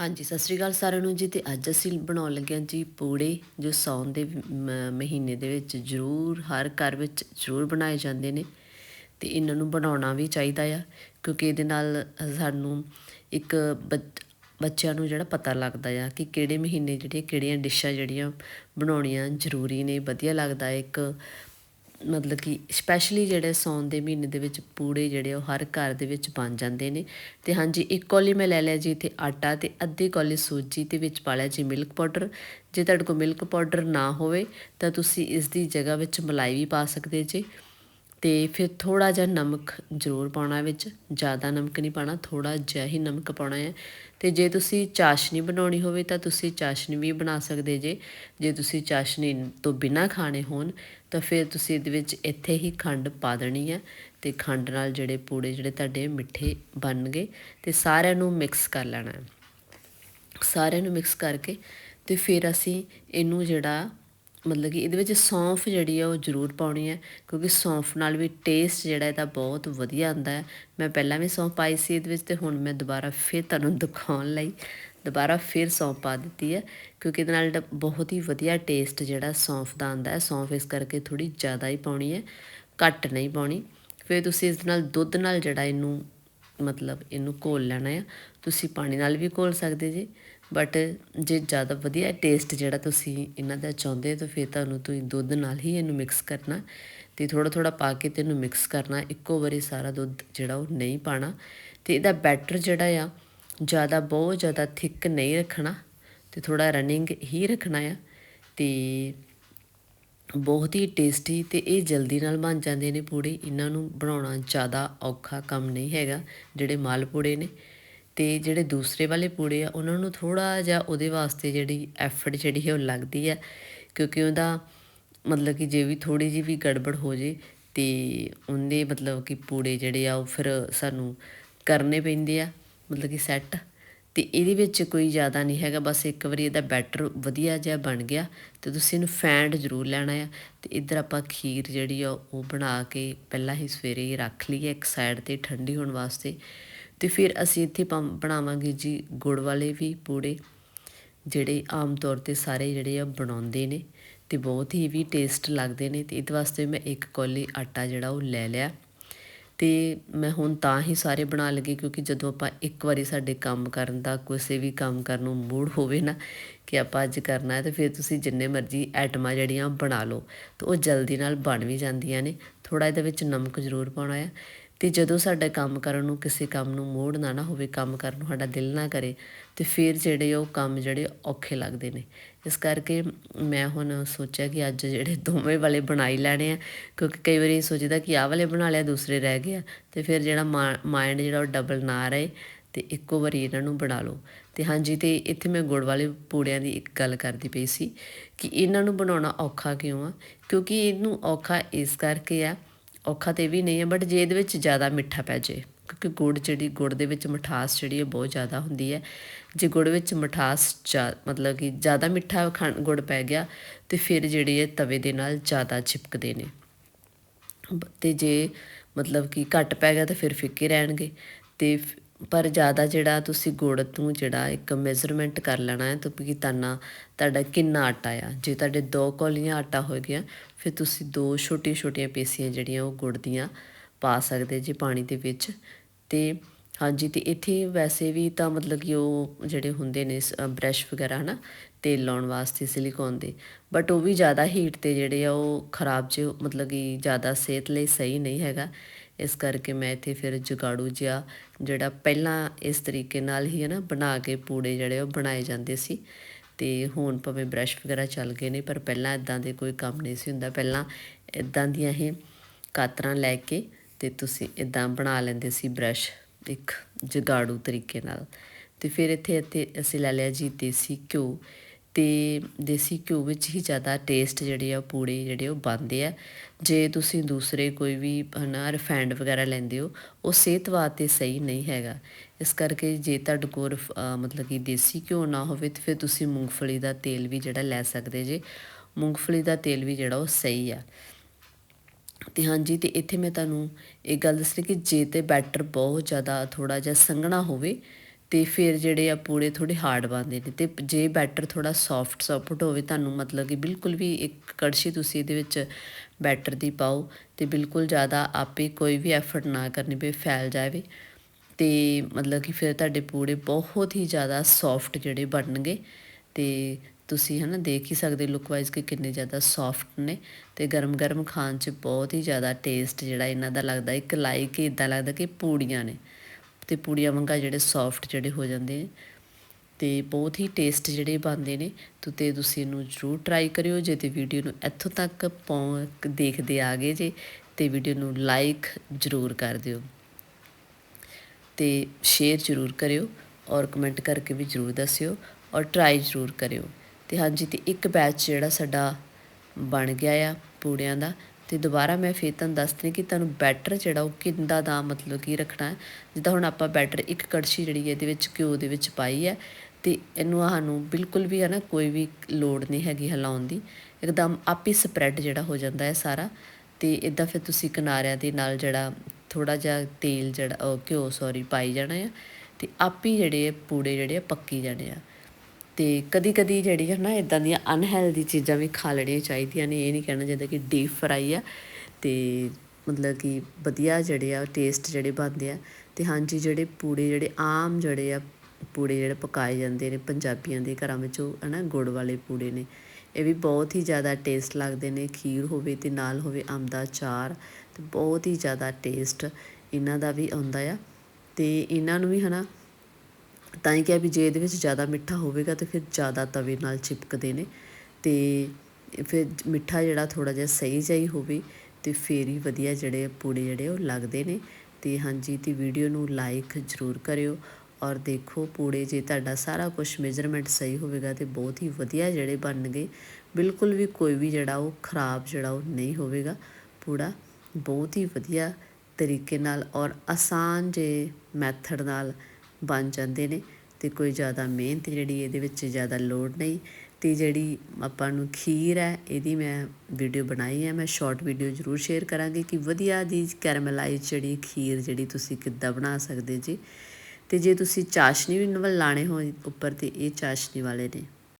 ਹਾਂਜੀ, ਸਤਿ ਸ੍ਰੀ ਅਕਾਲ ਸਾਰਿਆਂ ਨੂੰ ਜੀ, ਤੇ ਅੱਜ ਅਸੀਂ ਬਣਾਉਣ ਲੱਗੇ ਹਾਂ ਜੀ ਪੂੜੇ, ਜੋ ਸੌਣ ਦੇ ਮਹੀਨੇ ਦੇ ਵਿੱਚ ਜ਼ਰੂਰ, ਹਰ ਘਰ ਵਿੱਚ ਜ਼ਰੂਰ ਬਣਾਏ ਜਾਂਦੇ ਨੇ। ਤੇ ਇਹਨਾਂ ਨੂੰ ਬਣਾਉਣਾ ਵੀ ਚਾਹੀਦਾ ਆ, ਕਿਉਂਕਿ ਇਹਦੇ ਨਾਲ ਸਾਨੂੰ ਇੱਕ ਬੱਚ- ਬੱਚਿਆਂ ਨੂੰ ਜਿਹੜਾ ਪਤਾ ਲੱਗਦਾ ਆ ਕਿ ਕਿਹੜੇ ਮਹੀਨੇ ਜਿਹੜੀਆਂ ਕਿਹੜੀਆਂ ਡਿਸ਼ਾਂ ਜਿਹੜੀਆਂ ਬਣਾਉਣੀਆਂ ਜ਼ਰੂਰੀ ਨੇ, ਵਧੀਆ ਲੱਗਦਾ, ਇੱਕ ਮਤਲਬ ਕਿ ਸਪੈਸ਼ਲੀ ਜਿਹੜੇ ਸੌਣ ਦੇ ਮਹੀਨੇ ਦੇ ਵਿੱਚ ਪੂੜੇ ਜਿਹੜੇ ਉਹ ਹਰ ਘਰ ਦੇ ਵਿੱਚ ਬਣ ਜਾਂਦੇ ਨੇ। ਤੇ ਹਾਂਜੀ, ਇੱਕ ਕੌਲੀ ਮੈਂ ਲੈ ਲਿਆ ਜੀ ਤੇ ਆਟਾ ਤੇ ਅੱਧੀ ਕੌਲੀ ਸੂਜੀ ਤੇ ਵਿੱਚ ਪਾ ਲਿਆ ਜੀ ਮਿਲਕ ਪਾਊਡਰ ਜੇ ਤੁਹਾਡੇ ਕੋਲ ਮਿਲਕ ਪਾਊਡਰ ਨਾ ਹੋਵੇ ਤਾਂ ਤੁਸੀਂ ਇਸ ਦੀ ਜਗ੍ਹਾ ਵਿੱਚ ਮਲਾਈ ਵੀ ਪਾ ਸਕਦੇ ਜੀ। ਤੇ ਫਿਰ ਥੋੜਾ ਜਿਹਾ ਨਮਕ ਜ਼ਰੂਰ ਪਾਉਣਾ ਵਿੱਚ, ਜ਼ਿਆਦਾ ਨਮਕ ਨਹੀਂ ਪਾਣਾ ਥੋੜਾ ਜਿਹਾ ਹੀ ਨਮਕ ਪਾਉਣਾ ਹੈ। ਤੇ ਜੇ ਤੁਸੀਂ ਚਾਸ਼ਨੀ ਬਣਾਉਣੀ ਹੋਵੇ ਤਾਂ ਤੁਸੀਂ ਚਾਸ਼ਨੀ ਵੀ ਬਣਾ ਸਕਦੇ ਜੇ। ਜੇ ਤੁਸੀਂ ਚਾਸ਼ਨੀ ਤੋਂ ਬਿਨਾ ਖਾਣੇ ਹੋਣ, ਤਾਂ ਫਿਰ ਤੁਸੀਂ ਇਹਦੇ ਵਿੱਚ ਇੱਥੇ ਹੀ ਖੰਡ ਪਾ ਦੇਣੀ ਹੈ ਤੇ ਖੰਡ ਨਾਲ ਜਿਹੜੇ ਪੂੜੇ ਜਿਹੜੇ ਤੁਹਾਡੇ ਮਿੱਠੇ ਬਣਨਗੇ ਤੇ ਸਾਰਿਆਂ ਨੂੰ ਮਿਕਸ ਕਰ ਲੈਣਾ ਹੈ। ਸਾਰਿਆਂ ਨੂੰ ਮਿਕਸ ਕਰਕੇ ਤੇ ਫਿਰ ਅਸੀਂ ਇਹਨੂੰ ਜਿਹੜਾ ਮਤਲਬ ਕਿ ਇਹਦੇ ਵਿੱਚ ਸੌਂਫ ਜਿਹੜੀ ਆ ਉਹ ਜ਼ਰੂਰ ਪਾਉਣੀ ਹੈ, ਕਿਉਂਕਿ ਸੌਂਫ ਨਾਲ ਵੀ ਟੇਸਟ ਜਿਹੜਾ ਇਹਦਾ ਬਹੁਤ ਵਧੀਆ ਆਉਂਦਾ ਹੈ। ਮੈਂ ਪਹਿਲਾਂ ਵੀ ਸੌਂਫ ਪਾਈ ਸੀ ਇਹਦੇ ਵਿੱਚ ਤੇ ਹੁਣ ਮੈਂ ਦੁਬਾਰਾ ਫਿਰ ਤੁਹਾਨੂੰ ਦਿਖਾਉਣ ਲਈ ਦੁਬਾਰਾ ਫਿਰ ਸੌਂਫ ਪਾ ਦਿੱਤੀ ਹੈ, ਕਿਉਂਕਿ ਇਹਦੇ ਨਾਲ ਬਹੁਤ ਹੀ ਵਧੀਆ ਟੇਸਟ ਜਿਹੜਾ ਸੌਂਫ ਦਾ ਆਉਂਦਾ ਹੈ, ਸੌਂਫ ਇਸ ਕਰਕੇ ਥੋੜੀ ਜ਼ਿਆਦਾ ਹੀ ਪਾਉਣੀ ਹੈ, ਘੱਟ ਨਹੀਂ ਪਾਉਣੀ। ਫਿਰ ਤੁਸੀਂ ਇਸ ਨਾਲ ਦੁੱਧ ਨਾਲ ਜਿਹੜਾ ਇਹਨੂੰ ਮਤਲਬ ਇਹਨੂੰ ਘੋਲ ਲੈਣਾ ਆ ਤੁਸੀਂ ਪਾਣੀ ਨਾਲ ਵੀ ਘੋਲ ਸਕਦੇ ਜੀ। ਬਟ ਜੇ ਜ਼ਿਆਦਾ ਵਧੀਆ ਟੇਸਟ ਜਿਹੜਾ ਤੁਸੀਂ ਇਹਨਾਂ ਦਾ ਚਾਹੁੰਦੇ ਤਾਂ ਫਿਰ ਤੁਹਾਨੂੰ ਤੁਸੀਂ ਦੁੱਧ ਨਾਲ ਹੀ ਇਹਨੂੰ ਮਿਕਸ ਕਰਨਾ। ਤੇ ਥੋੜਾ ਥੋੜਾ ਪਾ ਕੇ ਤੇ ਇਹਨੂੰ ਮਿਕਸ ਕਰਨਾ। ਇੱਕੋ ਵਾਰੀ ਸਾਰਾ ਦੁੱਧ ਜਿਹੜਾ ਉਹ ਨਹੀਂ ਪਾਣਾ। ਤੇ ਇਹਦਾ ਬੈਟਰ ਜਿਹੜਾ ਆ, ਜ਼ਿਆਦਾ ਬਹੁਤ ਜ਼ਿਆਦਾ ਥਿੱਕ ਨਹੀਂ ਰੱਖਣਾ। ਤੇ ਥੋੜਾ ਰਨਿੰਗ ਹੀ ਰੱਖਣਾ ਆ। ਤੇ ਬਹੁਤ ਹੀ ਟੇਸਟੀ ਤੇ ਇਹ ਜਲਦੀ ਨਾਲ ਬਣ ਜਾਂਦੇ ਨੇ ਪੂੜੇ। ਇਹਨਾਂ ਨੂੰ ਬਣਾਉਣਾ ਜ਼ਿਆਦਾ ਔਖਾ ਕੰਮ ਨਹੀਂ ਹੈਗਾ, ਜਿਹੜੇ ਮਾਲ ਪੂੜੇ ਨੇ। ਅਤੇ ਜਿਹੜੇ ਦੂਸਰੇ ਵਾਲੇ ਪੂੜੇ ਆ, ਉਹਨਾਂ ਨੂੰ ਥੋੜ੍ਹਾ ਜਿਹਾ ਉਹਦੇ ਵਾਸਤੇ ਜਿਹੜੀ ਐਫਰਟ ਜਿਹੜੀ ਹੈ ਉਹ ਲੱਗਦੀ ਹੈ, ਕਿਉਂਕਿ ਉਹਦਾ ਮਤਲਬ ਕਿ ਜੇ ਵੀ ਥੋੜ੍ਹੀ ਜਿਹੀ ਵੀ ਗੜਬੜ ਹੋ ਜੇ ਤੇ ਉਹਦੇ ਮਤਲਬ ਕਿ ਪੂੜੇ ਜਿਹੜੇ ਆ ਉਹ ਫਿਰ ਸਾਨੂੰ ਕਰਨੇ ਪੈਂਦੇ ਆ, ਮਤਲਬ ਕਿ ਸੈੱਟ ਅਤੇ ਇਹਦੇ ਵਿੱਚ ਕੋਈ ਜ਼ਿਆਦਾ ਨਹੀਂ ਹੈਗਾ, ਬਸ ਇੱਕ ਵਾਰੀ ਇਹਦਾ ਬੈਟਰ ਵਧੀਆ ਜਿਹਾ ਬਣ ਗਿਆ ਤੇ ਤੁਸੀਂ ਇਹਨੂੰ ਫੈਂਡ ਜ਼ਰੂਰ ਲੈਣਾ ਆ। ਤੇ ਇੱਧਰ ਆਪਾਂ ਖੀਰ ਜਿਹੜੀ ਆ ਉਹ ਬਣਾ ਕੇ ਪਹਿਲਾਂ ਹੀ ਸਵੇਰੇ ਹੀ ਰੱਖ ਲਈ ਹੈ ਇੱਕ ਸਾਈਡ ਤੇ ਠੰਡੀ ਹੋਣ ਵਾਸਤੇ। ਤੇ ਫਿਰ ਅਸੀਂ ਇੱਥੇ ਬਣਾਵਾਂਗੇ ਜੀ ਗੁੜ ਵਾਲੇ ਵੀ ਪੂੜੇ, ਜਿਹੜੇ ਆਮ ਤੌਰ ਤੇ ਸਾਰੇ ਜਿਹੜੇ ਆ ਬਣਾਉਂਦੇ ਨੇ ਤੇ ਬਹੁਤ ਹੀ ਵੀ ਟੇਸਟ ਲੱਗਦੇ ਨੇ ਤੇ ਇਹਦੇ ਵਾਸਤੇ ਮੈਂ ਇੱਕ ਕੋਲੀ ਆਟਾ ਜਿਹੜਾ ਉਹ ਲੈ ਲਿਆ। ਤੇ ਮੈਂ ਹੁਣ ਤਾਂ ਹੀ ਸਾਰੇ ਬਣਾ ਲਗੀ ਕਿਉਂਕਿ ਜਦੋਂ ਆਪਾਂ ਇੱਕ ਵਾਰੀ ਸਾਡੇ ਕੰਮ ਕਰਨ ਦਾ, ਕਿਸੇ ਵੀ ਕੰਮ ਕਰਨ ਨੂੰ ਮੂਡ ਹੋਵੇ ਨਾ ਕਿ ਆਪਾਂ ਅੱਜ ਕਰਨਾ ਹੈ ਤੇ ਫਿਰ ਤੁਸੀਂ ਜਿੰਨੇ ਮਰਜ਼ੀ ਆਈਟਮਾਂ ਜਿਹੜੀਆਂ ਬਣਾ ਲਓ, ਤੇ ਉਹ ਜਲਦੀ ਨਾਲ ਬਣ ਵੀ ਜਾਂਦੀਆਂ ਨੇ। ਥੋੜਾ ਇਹਦੇ ਵਿੱਚ ਨਮਕ ਜ਼ਰੂਰ ਪਾਉਣਾ ਹੈ ਤੇ ਜਦੋਂ ਸਾਡਾ ਕੰਮ ਕਰਨ ਨੂੰ ਕਿਸੇ ਕੰਮ ਨੂੰ ਮੋੜ ਨਾ ਨਾ ਹੋਵੇ, ਕੰਮ ਕਰਨ ਨੂੰ ਸਾਡਾ ਦਿਲ ਨਾ ਕਰੇ, ਤੇ ਫਿਰ ਜਿਹੜੇ ਉਹ ਕੰਮ ਜਿਹੜੇ ਔਖੇ ਲੱਗਦੇ ਨੇ। ਇਸ ਕਰਕੇ ਮੈਂ ਹੁਣ ਸੋਚਿਆ ਕਿ ਅੱਜ ਜਿਹੜੇ ਦੋਵੇਂ ਵਾਲੇ ਬਣਾਈ ਲੈਣੇ ਆ, ਕਿਉਂਕਿ ਕਈ ਵਾਰੀ ਸੋਚਦਾ ਕਿ ਆਹ ਵਾਲੇ ਬਣਾ ਲਿਆ, ਦੂਸਰੇ ਰਹਿ ਗਿਆ ਤੇ ਫਿਰ ਜਿਹੜਾ ਮਾਈਂਡ ਜਿਹੜਾ ਉਹ ਡਬਲ ਨਾ ਰਹੇ, ਤੇ ਇੱਕੋ ਵਾਰੀ ਇਹਨਾਂ ਨੂੰ ਬਣਾ ਲਓ। ਤੇ ਹਾਂਜੀ, ਤੇ ਇੱਥੇ ਮੈਂ ਗੁੜ ਵਾਲੇ ਪੂੜਿਆਂ ਦੀ ਇੱਕ ਗੱਲ ਕਰਦੀ ਪਈ ਸੀ ਕਿ ਇਹਨਾਂ ਨੂੰ ਬਣਾਉਣਾ ਔਖਾ ਕਿਉਂ ਆ? ਕਿਉਂਕਿ ਇਹਨੂੰ ਔਖਾ ਇਸ ਕਰਕੇ ਆ ਔਖਾ ਤੇ ਵੀ ਨਹੀਂ ਹੈ ਬਟ ਜੇ ਇਹਦੇ ਵਿੱਚ ਜ਼ਿਆਦਾ ਮਿੱਠਾ ਪੈ ਜੇ ਕਿਉਂਕਿ ਗੁੜ ਜਿਹੜੀ, ਗੁੜ ਦੇ ਵਿੱਚ ਮਿਠਾਸ ਜਿਹੜੀ ਹੈ ਬਹੁਤ ਜ਼ਿਆਦਾ ਹੁੰਦੀ ਹੈ। ਜੇ ਗੁੜ ਵਿੱਚ ਮਿਠਾਸ ਮਤਲਬ ਕਿ ਜ਼ਿਆਦਾ ਮਿੱਠਾ ਗੁੜ ਪੈ ਗਿਆ, ਤੇ ਫਿਰ ਜਿਹੜੀ ਹੈ ਤਵੇ ਦੇ ਨਾਲ ਜ਼ਿਆਦਾ ਚਿਪਕਦੇ ਨੇ। ਤੇ ਜੇ ਮਤਲਬ ਕਿ ਘੱਟ ਪੈ ਗਿਆ, ਤਾਂ ਫਿਰ ਫਿੱਕੇ ਰਹਿਣਗੇ। ਤੇ ਪਰ ਜ਼ਿਆਦਾ ਜਿਹੜਾ ਤੁਸੀਂ ਗੁੜ ਤੋਂ ਜਿਹੜਾ ਇੱਕ ਮੈਜ਼ਰਮੈਂਟ ਕਰ ਲੈਣਾ ਹੈ, ਤਾਂ ਕਿ ਤਾਨਾ ਤੁਹਾਡਾ ਕਿੰਨਾ ਆਟਾ ਆ। ਜੇ ਤੁਹਾਡੇ ਦੋ ਕੋਲੀਆਂ ਆਟਾ ਹੋ ਗਿਆ ਫਿਰ ਤੁਸੀਂ ਦੋ ਛੋਟੀਆਂ ਛੋਟੀਆਂ ਪੀਸੀਆਂ ਜਿਹੜੀਆਂ ਉਹ ਗੁੜ ਦੀਆਂ ਪਾ ਸਕਦੇ ਜੀ ਪਾਣੀ ਦੇ ਵਿੱਚ। ਤੇ ਹਾਂਜੀ, ਤੇ ਇੱਥੇ ਵੈਸੇ ਵੀ ਤਾਂ ਮਤਲਬ ਕਿ ਉਹ ਜਿਹੜੇ ਹੁੰਦੇ ਨੇ ਬ੍ਰਸ਼ ਵਗੈਰਾ, ਹਨਾ, ਤੇਲ ਲਾਉਣ ਵਾਸਤੇ ਸਿਲੀਕੋਨ ਦੇ। ਬਟ ਉਹ ਵੀ ਜ਼ਿਆਦਾ ਹੀਟ ਤੇ ਜਿਹੜੇ ਆ ਉਹ ਖਰਾਬ ਜੇ, ਮਤਲਬ ਕਿ ਜ਼ਿਆਦਾ ਸਿਹਤ ਲਈ ਸਹੀ ਨਹੀਂ ਹੈਗਾ। ਇਸ ਕਰਕੇ ਮੈਂ ਇੱਥੇ ਫਿਰ ਜਗਾੜੂ ਜਿਹਾ ਜਿਹੜਾ ਪਹਿਲਾਂ ਇਸ ਤਰੀਕੇ ਨਾਲ ਹੀ ਹੈ ਨਾ ਬਣਾ ਕੇ ਪੂੜੇ ਜਿਹੜੇ ਉਹ ਬਣਾਏ ਜਾਂਦੇ ਸੀ। ਤੇ ਹੁਣ ਭਾਵੇਂ ਬ੍ਰਸ਼ ਵਗੈਰਾ ਚੱਲ ਗਏ ਨੇ, ਪਰ ਪਹਿਲਾਂ ਇਦਾਂ ਦੇ ਕੋਈ ਕੰਮ ਨਹੀਂ ਸੀ ਹੁੰਦਾ। ਪਹਿਲਾਂ ਇਦਾਂ ਦੀਆਂ ਹੀ ਕਾਤਰਾਂ ਲੈ ਕੇ ਤੇ ਤੁਸੀਂ ਇਦਾਂ ਬਣਾ ਲੈਂਦੇ ਸੀ ਬ੍ਰਸ਼ ਇੱਕ ਜਗਾੜੂ ਤਰੀਕੇ ਨਾਲ। ਤੇ ਫਿਰ ਇੱਥੇ ਇੱਥੇ ਅਸੀਂ ਲੈ ਲਿਆ ਜੀ ਦੇਸੀ ਘਿਓ। ਅਤੇ ਦੇਸੀ ਘਿਓ ਵਿੱਚ ਹੀ ਜ਼ਿਆਦਾ ਟੇਸਟ ਜਿਹੜੇ ਆ ਪੂੜੇ ਜਿਹੜੇ ਉਹ ਬਣਦੇ ਆ। ਜੇ ਤੁਸੀਂ ਦੂਸਰੇ ਕੋਈ ਵੀ ਹਨਾ ਰਿਫਾਈਂਡ ਵਗੈਰਾ ਲੈਂਦੇ ਹੋ, ਉਹ ਸਿਹਤ ਵਾਸਤੇ ਸਹੀ ਨਹੀਂ ਹੈਗਾ। ਇਸ ਕਰਕੇ ਜੇ ਤੁਹਾਡੇ ਕੋਲ ਮਤਲਬ ਕਿ ਦੇਸੀ ਘਿਓ ਨਾ ਹੋਵੇ, ਤਾਂ ਫਿਰ ਤੁਸੀਂ ਮੂੰਗਫਲੀ ਦਾ ਤੇਲ ਵੀ ਜਿਹੜਾ ਲੈ ਸਕਦੇ ਜੇ। ਮੂੰਗਫਲੀ ਦਾ ਤੇਲ ਵੀ ਜਿਹੜਾ, ਉਹ ਸਹੀ ਆ। ਤੇ ਹਾਂਜੀ, ਤੇ ਇੱਥੇ ਮੈਂ ਤੁਹਾਨੂੰ ਇਹ ਗੱਲ ਦੱਸ ਦੱਸਣੀ ਕਿ ਜੇ ਤੇ ਬੈਟਰ ਬਹੁਤ ਜ਼ਿਆਦਾ ਥੋੜਾ ਜਿਹਾ ਸੰਘਣਾ ਹੋਵੇ ਤੇ ਫਿਰ ਜਿਹੜੇ ਆ ਪੂੜੇ ਥੋੜੇ ਹਾਰਡ ਬਣਦੇ ਨੇ ਤੇ ਜੇ ਬੈਟਰ ਥੋੜਾ ਸੌਫਟ ਸੌਫਟ ਹੋਵੇ, ਤੁਹਾਨੂੰ ਮਤਲਬ ਕਿ ਬਿਲਕੁਲ ਵੀ ਇੱਕ ਕੜਛੀ ਤੁਸੀਂ ਇਹਦੇ ਵਿੱਚ ਬੈਟਰ ਦੀ ਪਾਓ ਤੇ ਬਿਲਕੁਲ ਜ਼ਿਆਦਾ ਆਪੇ ਕੋਈ ਵੀ ਐਫਰਟ ਨਾ ਕਰਨੀ ਪਏ ਫੈਲ ਜਾਵੇ ਤੇ ਮਤਲਬ ਕਿ ਫਿਰ ਤੁਹਾਡੇ ਪੂੜੇ ਬਹੁਤ ਹੀ ਜ਼ਿਆਦਾ ਸੌਫਟ ਜਿਹੜੇ ਬਣਨਗੇ ਤੇ ਤੁਸੀਂ ਹਨਾ ਦੇਖ ਹੀ ਸਕਦੇ ਲੁੱਕ ਵਾਈਜ਼ ਕਿ ਕਿੰਨੇ ਜ਼ਿਆਦਾ ਸੌਫਟ ਨੇ ਤੇ ਗਰਮ ਗਰਮ ਖਾਣ 'ਚ ਬਹੁਤ ਹੀ ਜ਼ਿਆਦਾ ਟੇਸਟ ਜਿਹੜਾ ਇਹਨਾਂ ਦਾ ਲੱਗਦਾ, ਇੱਕ ਲਾਈਕ ਇਦਾਂ ਲੱਗਦਾ ਕਿ ਪੂੜੀਆਂ ਨੇ। ਤੇ ਪੂੜੀਆਂ ਵਾਂਗਾ ਜਿਹੜੇ ਸੌਫਟ ਜਿਹੜੇ ਹੋ ਜਾਂਦੇ ਨੇ ਤੇ ਬਹੁਤ ਹੀ ਟੇਸਟ ਜਿਹੜੇ ਬਣਦੇ ਨੇ, ਤੋ ਤੇ ਤੁਸੀਂ ਇਹਨੂੰ ਜ਼ਰੂਰ ਟਰਾਈ ਕਰਿਓ, ਜੇ ਤੇ ਵੀਡੀਓ ਨੂੰ ਇੱਥੋਂ ਤੱਕ ਪਹੁੰਚ ਦੇਖਦੇ ਆ ਗਏ ਜੇ, ਤੇ ਵੀਡੀਓ ਨੂੰ ਲਾਈਕ ਜ਼ਰੂਰ ਕਰ ਦਿਓ। ਤੇ ਸ਼ੇਅਰ ਜ਼ਰੂਰ ਕਰਿਓ ਔਰ ਕਮੈਂਟ ਕਰਕੇ ਵੀ ਜ਼ਰੂਰ ਦੱਸਿਓ ਔਰ ਟਰਾਈ ਜ਼ਰੂਰ ਕਰਿਓ। ਤੇ ਹਾਂਜੀ, ਤੇ ਇੱਕ ਬੈਚ ਜਿਹੜਾ ਸਾਡਾ ਬਣ ਗਿਆ ਆ ਪੂੜਿਆਂ ਦਾ ਤੇ ਦੁਬਾਰਾ ਮੈਂ ਫੇਰ ਤੁਹਾਨੂੰ ਦੱਸਦੀ ਕਿ ਤੁਹਾਨੂੰ ਬੈਟਰ ਜਿਹੜਾ ਉਹ ਕਿੰਦਾ ਦਾ ਮਤਲਬ ਕੀ ਰੱਖਣਾ ਜਿੱਦਾਂ ਹੁਣ ਆਪਾਂ ਬੈਟਰ ਇੱਕ ਕੜਛੀ ਜਿਹੜੀ ਹੈ ਇਹਦੇ ਵਿੱਚ ਘਿਓ ਦੇ ਵਿੱਚ ਪਾਈ ਹੈ ਤੇ ਇਹਨੂੰ ਸਾਨੂੰ ਬਿਲਕੁਲ ਵੀ ਹੈ ਨਾ ਕੋਈ ਵੀ ਲੋੜ ਨਹੀਂ ਹੈਗੀ ਹਿਲਾਉਣ ਦੀ। ਇੱਕਦਮ ਆਪੇ ਸਪਰੈਡ ਜਿਹੜਾ ਹੋ ਜਾਂਦਾ ਹੈ ਸਾਰਾ ਤੇ ਇਦਾਂ ਫਿਰ ਤੁਸੀਂ ਕਿਨਾਰਿਆਂ ਦੇ ਨਾਲ ਜਿਹੜਾ ਥੋੜਾ ਜਿਹਾ ਤੇਲ ਜਿਹੜਾ ਘਿਓ ਸੌਰੀ ਪਾਈ ਜਾਣਾ ਆ ਤੇ ਆਪੇ ਜਿਹੜੇ ਪੂੜੇ ਜਿਹੜੇ ਆ ਪੱਕੀ ਜਾਣੇ ਆ। ਤੇ ਕਦੀ ਕਦੀ ਜਿਹੜੀ ਹੈ ਨਾ ਇਦਾਂ ਦੀਆਂ ਅਨਹੈਲਦੀ ਚੀਜ਼ਾਂ ਵੀ ਖਾ ਲੈਣੀਆਂ ਚਾਹੀਦੀਆਂ ਨੇ, ਇਹ ਨਹੀਂ ਕਹਿਣਾ ਚਾਹੀਦਾ ਕਿ ਡੀਪ ਫਰਾਈ ਆ ਤੇ ਮਤਲਬ ਕਿ ਵਧੀਆ ਜਿਹੜੇ ਆ ਟੇਸਟ ਜਿਹੜੇ ਬਣਦੇ ਆ ਤੇ ਹਾਂਜੀ, ਜਿਹੜੇ ਪੂੜੇ ਜਿਹੜੇ ਆਮ ਜਿਹੜੇ ਆ ਪੂੜੇ ਜਿਹੜੇ ਪਕਾਏ ਜਾਂਦੇ ਨੇ ਪੰਜਾਬੀਆਂ ਦੇ ਘਰਾਂ ਵਿੱਚ, ਉਹ ਹਨਾ ਗੁੜ ਵਾਲੇ ਪੂੜੇ ਨੇ, ਇਹ ਵੀ ਬਹੁਤ ਹੀ ਜ਼ਿਆਦਾ ਟੇਸਟ ਲੱਗਦੇ ਨੇ, ਖੀਰ ਹੋਵੇ ਤੇ ਨਾਲ ਹੋਵੇ ਅੰਬ ਦਾ ਅਚਾਰ ਤੇ ਬਹੁਤ ਹੀ ਜ਼ਿਆਦਾ ਟੇਸਟ ਇਹਨਾਂ ਦਾ ਵੀ ਆਉਂਦਾ ਆ ਤੇ ਇਹਨਾਂ ਨੂੰ ਵੀ ਹਨਾ ਤਾਂ ਹੀ ਕਿਹਾ ਵੀ ਜੇ ਇਹਦੇ ਵਿੱਚ ਜ਼ਿਆਦਾ ਮਿੱਠਾ ਹੋਵੇਗਾ ਤਾਂ ਫਿਰ ਜ਼ਿਆਦਾ ਤਵੇ ਨਾਲ ਚਿਪਕਦੇ ਨੇ ਤੇ ਫਿਰ ਮਿੱਠਾ ਜਿਹੜਾ ਥੋੜਾ ਜਿਹਾ ਸਹੀ ਜਿਹਾ ਹੀ ਹੋਵੇ ਤੇ ਫੇਰ ਹੀ ਵਧੀਆ ਜਿਹੜੇ ਪੂੜੇ ਜਿਹੜੇ ਉਹ ਲੱਗਦੇ ਨੇ। ਤੇ ਹਾਂਜੀ, ਤੇ ਵੀਡੀਓ ਨੂੰ ਲਾਈਕ ਜ਼ਰੂਰ ਕਰਿਓ ਔਰ ਦੇਖੋ ਪੂੜੇ ਜੇ ਤੁਹਾਡਾ ਸਾਰਾ ਕੁਝ ਮੇਜ਼ਰਮੈਂਟ ਸਹੀ ਹੋਵੇਗਾ ਤੇ ਬਹੁਤ ਹੀ ਵਧੀਆ ਜਿਹੜੇ ਬਣਨਗੇ। ਬਿਲਕੁਲ ਵੀ ਕੋਈ ਵੀ ਜਿਹੜਾ ਉਹ ਖਰਾਬ ਜਿਹੜਾ ਉਹ ਨਹੀਂ ਹੋਵੇਗਾ। ਪੂੜਾ ਬਹੁਤ ਹੀ ਵਧੀਆ ਤਰੀਕੇ ਨਾਲ ਔਰ ਆਸਾਨ ਜੇ ਮੈਥਡ ਨਾਲ ਬਣ ਜਾਂਦੇ ਨੇ ਤੇ ਕੋਈ ਜ਼ਿਆਦਾ ਮਿਹਨਤ ਜਿਹੜੀ ਇਹਦੇ ਵਿੱਚ ਜ਼ਿਆਦਾ ਲੋੜ ਨਹੀਂ ਤੇ ਜਿਹੜੀ ਆਪਾਂ ਨੂੰ ਖੀਰ ਹੈ, ਇਹਦੀ ਮੈਂ ਵੀਡੀਓ ਬਣਾਈ ਹੈ, ਮੈਂ ਸ਼ਾਰਟ ਵੀਡੀਓ ਜ਼ਰੂਰ ਸ਼ੇਅਰ ਕਰਾਂਗੀ ਕਿ ਵਧੀਆ ਦੀ ਕੈਰਮਲਾਈਜ਼ ਜਿਹੜੀ ਖੀਰ ਜਿਹੜੀ ਤੁਸੀਂ ਕਿੱਦਾਂ ਬਣਾ ਸਕਦੇ ਜੀ ਤੇ ਜੇ ਤੁਸੀਂ ਚਾਸ਼ਨੀ ਵੀ ਨਵਲ ਲਾਣੇ ਹੋ ਉੱਪਰ ਤੇ ਇਹ ਚਾਸ਼ਨੀ ਵਾਲੇ ਨੇ।